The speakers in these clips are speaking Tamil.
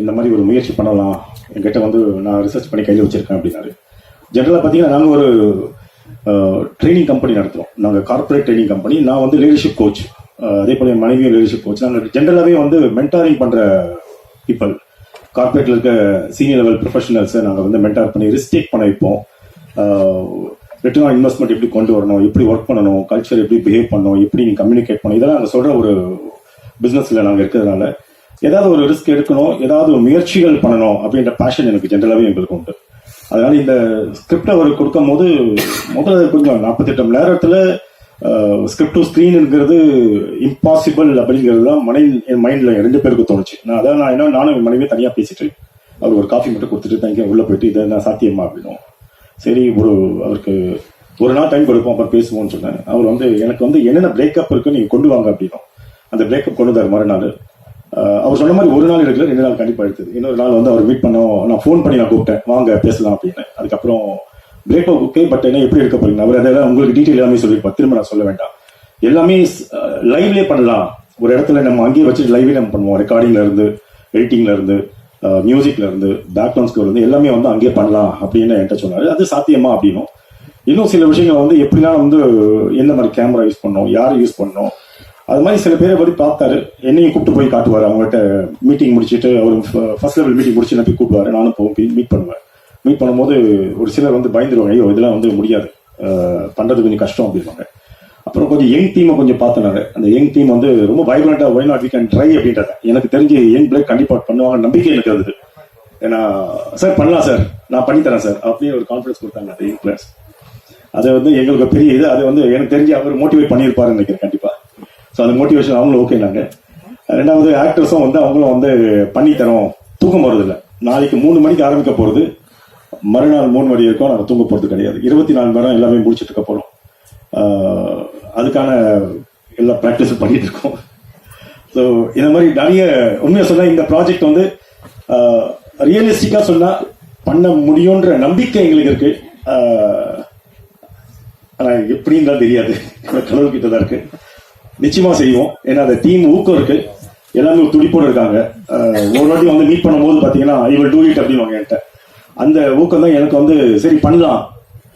இந்த மாதிரி ஒரு முயற்சி பண்ணலாம். என்கிட்ட வந்து நான் ரிசர்ச் பண்ணி கையில் வச்சுருக்கேன் அப்படின்னாரு. ஜென்ரலாக பார்த்தீங்கன்னா நாங்கள் ஒரு ட்ரைனிங் கம்பெனி நடத்துகிறோம் நாங்கள் கார்ப்பரேட் ட்ரைனிங் கம்பெனி நான் வந்து லீடர்ஷிப் கோச் அதே போல என் மனைவியும் லீடர்ஷிப் கோச் நாங்கள் ஜென்ரலாகவே வந்து மென்டாரிங் பண்ணுற பீப்பிள் கார்ப்பரேட்டில் இருக்க சீனியர் லெவல் ப்ரொஃபஷனல்ஸை நாங்கள் வந்து மென்டார் பண்ணி ரிஸ்டேக் பண்ண வைப்போம். ரிட்டர்ன் ஆன் இன்வெஸ்ட்மெண்ட் எப்படி கொண்டு வரணும் எப்படி ஒர்க் பண்ணணும் கல்ச்சர் எப்படி பிஹேவ் பண்ணணும் எப்படி நீ கம்யூனிகேட் பண்ணணும் இதெல்லாம் நாங்கள் சொல்கிற ஒரு பிஸ்னஸில் நாங்கள் இருக்கிறதுனால ஏதாவது ஒரு ரிஸ்க் எடுக்கணும் ஏதாவது ஒரு முயற்சிகள் பண்ணணும் அப்படின்ற பேஷன் எனக்கு ஜென்ரலாகவே எங்களுக்கு உண்டு. அதனால இந்த ஸ்கிரிப்ட் அவர் கொடுக்கும் போது முதல்ல கொஞ்சம் நாற்பத்தெட்டு மணி நேரத்தில் ஸ்கிரிப்ட் டு ஸ்க்ரீனுங்கிறது இம்பாசிபிள் அப்படிங்கிறது தான் மனை என் மைண்டில் ரெண்டு பேருக்கு தோணுச்சு. நான் அதான் நான் என்ன நானும் என் மனைவியே தனியாக பேசிட்டு அவர் ஒரு காஃபி மட்டும் கொடுத்துட்டு தங்க உள்ளே போயிட்டு இதை நான் சாத்தியமா அப்படின்னும் சரி ஒரு அவருக்கு ஒரு நாள் டைம் கொடுப்போம் அப்புறம் பேசுவோம்னு சொன்னேன். அவர் வந்து எனக்கு வந்து என்னென்ன பிரேக்கப் இருக்குன்னு நீங்கள் கொண்டு வாங்க அப்படின்னும். அந்த பிரேக்கப் கொண்டு வந்தார் மறுநாள். அவர் சொன்ன மாதிரி ஒரு நாள் எடுக்கல ரெண்டு நாள் கண்டிப்பாக எடுத்தது. இன்னொரு நாள் வந்து அவர் மீட் பண்ணோம். நான் ஃபோன் பண்ணி நான் கூப்பிட்டேன். வாங்க பேசலாம் அப்படின்னு. அதுக்கப்புறம் பிரேக்கப் ஓகே பட் என்ன எப்படி எடுக்க போறீங்க? அவர் அதெல்லாம் உங்களுக்கு டீட்டெயில் எல்லாமே சொல்லியிருப்பா திரும்ப நான் சொல்ல வேண்டாம். எல்லாமே லைவ்லேயே பண்ணலாம். ஒரு இடத்துல நம்ம அங்கேயே வச்சு லைவ்லேயே நம்ம பண்ணுவோம். ரெக்கார்டிங்ல இருந்து எடிட்டிங்ல இருந்து மியூசிக்ல இருந்து பேக்ரவுண்ட் ஸ்கோர் இருந்து எல்லாமே வந்து அங்கேயே பண்ணலாம் அப்படின்னு என்கிட்ட சொன்னாரு. அது சாத்தியமா அப்படின்னும். இன்னும் சில விஷயங்கள் வந்து எப்படிலாம் வந்து எந்த மாதிரி கேமரா யூஸ் பண்ணணும் யார் யூஸ் பண்ணணும் அது மாதிரி சில பேரை படி பார்த்தாரு. என்னையும் கூப்பிட்டு போய் காட்டுவார். அவங்ககிட்ட மீட்டிங் முடிச்சுட்டு அவர் ஃபர்ஸ்ட் லெவல் மீட்டிங் முடிச்சு நான் போய் கூப்பிடுவாரு. நானும் போய் மீட் பண்ணுவேன். மீட் பண்ணும்போது ஒரு சிலர் வந்து பயந்துருவாங்க ஐயோ இதெல்லாம் வந்து முடியாது. பண்ணுறது பண்றது கொஞ்சம் கஷ்டம் அப்படின்வாங்க அப்புறம் கொஞ்சம் யங் டீமை கொஞ்சம் பார்த்தனாரு. அந்த யங் டீம் வந்து ரொம்ப வைப்ரண்டா why not we can try அப்படின்றாங்க எனக்கு தெரிஞ்சு யங் பிளேக் கண்டிப்பாக பண்ணுவாங்க நம்பிக்கை எனக்கு இருந்தது. ஏன்னா சார் பண்ணலாம் சார் நான் பண்ணித்தரேன் சார் அப்படின்னு ஒரு கான்ஃபிடன்ஸ் கொடுத்தாங்க அந்த யங் பிளேயர்ஸ் அது வந்து எங்களுக்கு பெரிய இது. அது வந்து எனக்கு தெரிஞ்சு அவர் மோட்டிவேட் பண்ணியிருப்பாருன்னு நினைக்கிறேன் கண்டிப்பா. ஸோ அந்த மோட்டிவேஷன் அவங்களும் ஓகே நாங்க. ரெண்டாவது ஆக்டர்ஸும் வந்து அவங்களும் வந்து பண்ணி தரோம் தூக்கம் போறது நாளைக்கு மூணு மணிக்கு ஆரம்பிக்க போறது. மறுநாள் மூணு மணி வரைக்கும் நாங்கள் தூங்க போறது கிடையாது. இருபத்தி நாலு மணி நேரம் எல்லாமே முடிச்சிட்டு இருக்க போறோம் அதுக்கான எல்லா ப்ராக்டிஸும் பண்ணிட்டு இருக்கோம். ஸோ இந்த மாதிரி நிறைய உண்மையாக சொன்னால் இந்த ப்ராஜெக்ட் வந்து ரியலிஸ்டிக்காக சொன்னால் பண்ண முடியுன்ற நம்பிக்கை எங்களுக்கு இருக்கு. ஆனால் எப்படின்னு தான் தெரியாது. கடவுள்கிட்ட தான் இருக்கு. நிச்சயமா செய்வோம். ஏன்னா அந்த டீம் ஊக்கம் இருக்கு. எல்லாமே ஒரு துடிப்போடு இருக்காங்க. ஒரு வாட்டி வந்து மீட் பண்ணும்போது பாத்தீங்கன்னா ஐ டூ இட் அப்படின்னு என்கிட்ட. அந்த ஊக்கம் தான் எனக்கு வந்து சரி பண்ணலாம்.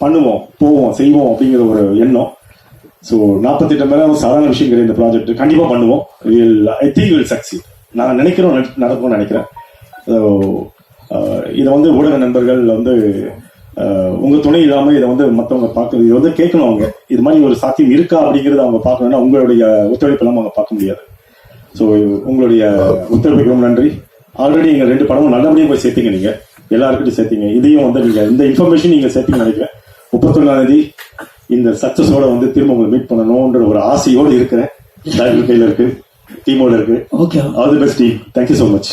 பண்ணுவோம். போவோம். செய்வோம் அப்படிங்கிற ஒரு எண்ணம். ஸோ நாற்பத்தெட்டு மணி நேரம் சாதாரண விஷயம் கிடையாது இந்த ப்ராஜெக்ட் கண்டிப்பாக பண்ணுவோம். Will I think will succeed நான் நினைக்கிறோம் நடக்கும்னு நினைக்கிறேன். ஸோ இதை வந்து ஊடக நண்பர்கள் வந்து ஆஹ் உங்க துணை இல்லாம இதை வந்து மத்தவங்க பார்க்கறது இது வந்து கேட்கணும் அவங்க. இது மாதிரி ஒரு சாத்தியம் இருக்கா அப்படிங்கறத அவங்க பார்க்கணும்னா உங்களுடைய ஒத்துழைப்பு இல்லாம அவங்க பார்க்க முடியாது. ஸோ உங்களுடைய ஒத்துழைப்புக்கு ரொம்ப நன்றி. ஆல்ரெடி எங்க ரெண்டு படமும் நல்லபடியா போய் சேர்த்தீங்க நீங்க. எல்லாருக்கிட்டையும் சேர்த்தீங்க. இதையும் வந்து நீங்க இந்த இன்ஃபர்மேஷன் நீங்க சேர்த்தீங்கன்னு நினைக்கிறேன். முப்பத்தொன்னாம் தேதி இந்த சக்சஸோட வந்து திரும்ப உங்களை மீட் பண்ணணும்ன்ற ஒரு ஆசையோடு இருக்கிறேன். கையில இருக்கு டீமோட இருக்கு. Okay all the best team thank you so much